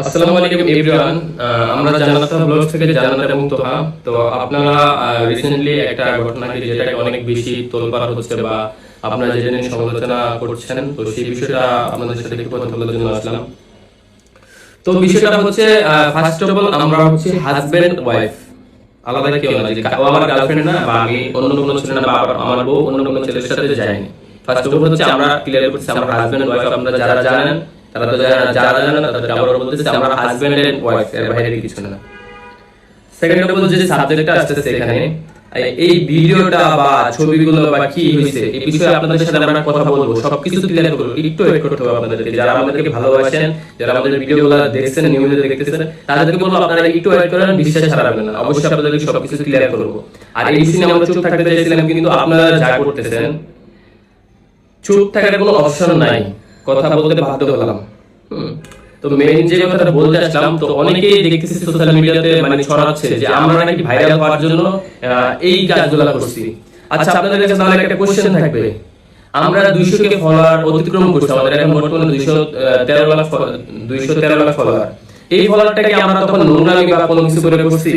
আসসালামু আলাইকুম এভরিওয়ান আমরা জান্নাত ব্লগ থেকে জান্নাত এবং তোহা তো আপনারা রিসেন্টলি একটা ঘটনা কি যেটাকে অনেক বেশি তোলপাড় হচ্ছে বা আপনারা যেটা নিয়ে সমালোচনা করছেন, তো সেই বিষয়টা আপনাদের সাথে একটু কথা বলার জন্য আসলাম। তো বিষয়টা হচ্ছে ফার্স্ট অফ অল আমরা হচ্ছে হাজবেন্ড ওয়াইফ আলাদা কেউ না, যে আমার গার্লফ্রেন্ড না, বা আমি অন্য কোনো ছেলে না, বা আমার বউ অন্য কোনো ছেলের সাথে যাইনি। ফার্স্ট অফ অল হচ্ছে আমরা ক্লিয়ার করছি, আমরা হাজবেন্ড ওয়াইফ আপনারা যারা জানেন তারা তো যারা যারা না, তাদেরকে আবার বলতেছে, আমরা হাজবেন্ড এন্ড ওয়াইফ এর বাইরে কিছু না। সেকেন্ড অফ অল যে সাবজেক্টটা আসতেছে এখানে এই- ভিডিওটা বা ছবিগুলো বা কি হয়েছে এই বিষয়ে আপনাদের সাথে আমরা কথা বলব। সবকিছু ক্লিয়ার করব, একটু ওয়েট করতে হবে আপনাদেরকে। যারা আমাদেরকে ভালোবাসেন, যারা আমাদের ভিডিওগুলো দেখছেন, নিয়মিত দেখতেছেন, তাদেরকে বলব, আপনারা একটু ওয়েট করেন, বিশ্বাস হারাবেন না। অবশ্যই আপনাদেরকে সবকিছু ক্লিয়ার করব। আর এই সিনে আমরা চুপ থাকতে চাইছিলাম, কিন্তু আপনারা যা করতেছেন, চুপ থাকার কোনো অপশন নাই। কথা বলতে বাধ্য হলাম। তো মেইন যে কথাটা বলতে আসলাম, তো অনেকেই দেখতেছি সোশ্যাল মিডিয়াতে মানে ছড়াচ্ছে যে আমরা নাকি ভাইরাল হওয়ার জন্য এই কাজগুলো করছি। আচ্ছা আপনাদের কাছে তাহলে একটা কোশ্চেন থাকবে। আমরা দুইশো কে ফলোয়ার অতিক্রম করছি, আমাদের এখন বর্তমানে দুইশো তেরো লাখ দুইশো তেরো লাখ ফলোয়ার এই ফলোয়ারটাকে আমরা তখন নোংরামি বা কোনো কিছু করে করছি?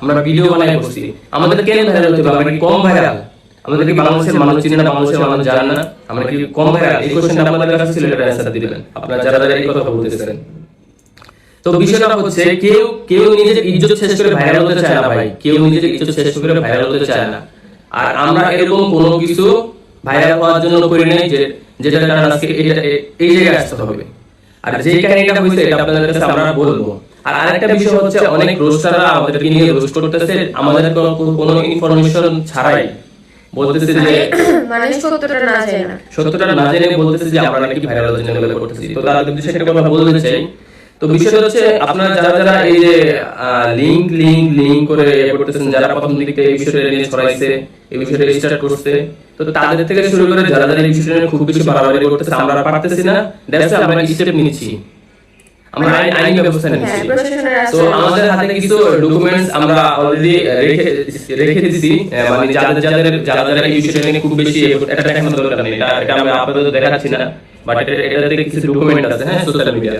আমরা ভিডিও বানাই করছি। আমাদের কেন ভাইরাল হতে হবে আমরা কি কম ভাইরাল আমাদের কি বাংলাদেশের মানুষ চিনে না বাংলাদেশের মানুষ জানে না। আমরা কি কম এই কোশ্চেনটা আপনাদের কাছে ছিল এটা অ্যান্সার দিবেন। আপনারা যারা যারা এই কথা বলতেছেন তো বিষয়টা হচ্ছে কেউ কেউ নিজের ইজ্জত শেষ করে ভাইরাল হতে চায় না ভাই। কেউ নিজের ইজ্জত শেষ করে ভাইরাল হতে চায় না। আর আমরা এরকম কোনো কিছু ভাইরাল হওয়ার জন্য করি নাই যে যেটা কারণ আজকে এই জায়গায় আসতে হবে। আর যে কাহিনীটা হয়েছে এটা আপনাদের কাছে আমরা বলব। আর আরেকটা বিষয় হচ্ছে অনেক রোস্টাররা আমাদেরকে নিয়ে রোস্ট করতেছে। আমাদের কোনো- কোনো ইনফরমেশন ছাড়াই বলতেছে যে মানে সত্যটা না যায় না। সত্যটা না জেনে বলতেছে যে আমরা নাকি ভাইরাল জন্য এগুলো করতেছি তো তাদের বিষয়ে একটা কথা বলতে চাই। তো বিষয়টা হচ্ছে আপনারা যারা যারা এই যে লিংক লিংক লিংক করে ইয়ে করতেছেন যারা প্রথম দিক থেকে এই বিষয়টা নিয়ে ছড়াইছে এই বিষয়টা স্টার্ট করছে তো তাদের থেকে শুরু করে যারা যারা এই বিষয়টা নিয়ে খুব বেশি বাড়াবাড়ি করতেছে আমরা পারতেছি না। দ্যাটস আমরা স্টেপ নিচ্ছি আমরা আইনি ব্যবস্থা হ্যাঁ নিচ্ছি তো আমাদের হাতে কিছু ডকুমেন্টস আমরা অলরেডি রেখে রেখে দিয়েছি আহ, মানে যাদের যাদের যারা যারা এই বিষয়টা নিয়ে খুব বেশি এটা দেখানোর দরকার নেই। এটা এটা আমরা আপাতত দেখাচ্ছি না বাট এটা এটাতে কিছু ডকুমেন্ট আছে হ্যাঁ সোশ্যাল মিডিয়া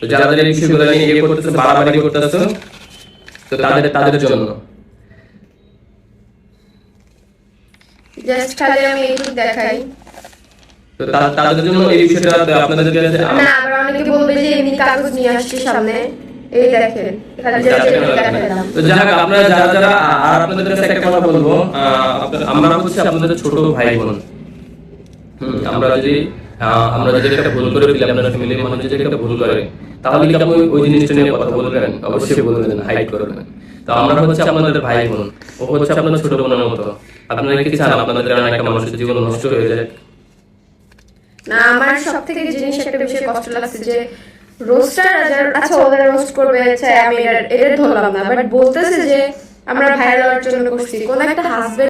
তো যারা যারা এই বিষয়গুলো নিয়ে ইয়ে করতেছে বাড়াবাড়ি করতেছে তো তাদের তাদের জন্য। জাস্ট খালি আমি এইটুকু দেখাই। তো তাদের জন্য এই বিষয়টা আপনাদের কাছে না অনেকে বলবে যে এমনি কাগজ নিয়ে আসছি সামনে। এই দেখেন খালি just এমনি দেখালাম তো যাক আপনারা যারা যারা আর আপনাদের কাছে একটা কথা বলব আমরা হচ্ছে আপনাদের ছোট ভাই বোন আমরা যদি আমরা যদি একটা ভুল করে ফেলি আপনার ফ্যামিলির মানুষ যদি একটা ভুল করে তাহলে কি আপনি ওই জিনিসটা নিয়ে কথা বলবেন? অবশ্যই বলবেন হাইড করবেন তো আমরা হচ্ছে আপনাদের ভাই বোন ও হচ্ছে আপনাদের ছোট বোনের মতো। আপনারা কি চান আপনাদের কারণে মানুষের জীবন নষ্ট হয়ে যায় না আমার সব থেকে জিনিস একটা বিষয়ে কষ্ট লাগছে যে রোস্টার আচ্ছা ওদের রোস্ট করবে আমি এটা এটা ধরলাম না বাট বলতেছে যে আমরা ভাইরাল হওয়ার জন্য করছি। কোন একটা হাজবেন্ড